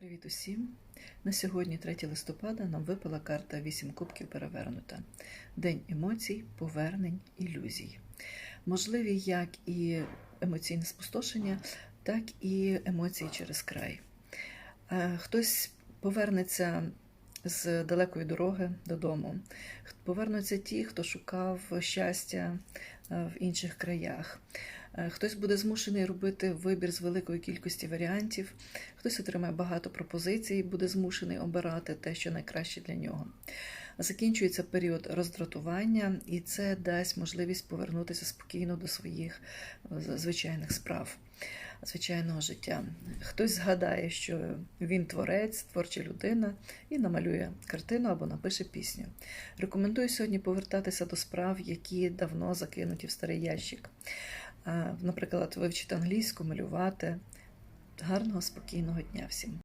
Привіт усім! На сьогодні, 3 листопада, нам випала карта 8 кубків перевернута. День емоцій, повернень, ілюзій. Можливі як і емоційне спустошення, так і емоції через край. Е, Хтось повернеться з далекої дороги додому. Повернуться ті, хто шукав щастя е, в інших краях. Е, Хтось буде змушений робити вибір з великої кількості варіантів, хтось отримає багато пропозицій, буде змушений обирати те, що найкраще для нього. Закінчується період роздратування, і це дасть можливість повернутися спокійно до своїх е, звичайних справ, звичайного життя. Хтось згадає, що він творець, творча людина, і намалює картину або напише пісню. Рекомендую сьогодні повертатися до справ, які давно закинуті в старий ящик. Наприклад, вивчити англійську, малювати. Гарного, спокійного дня всім!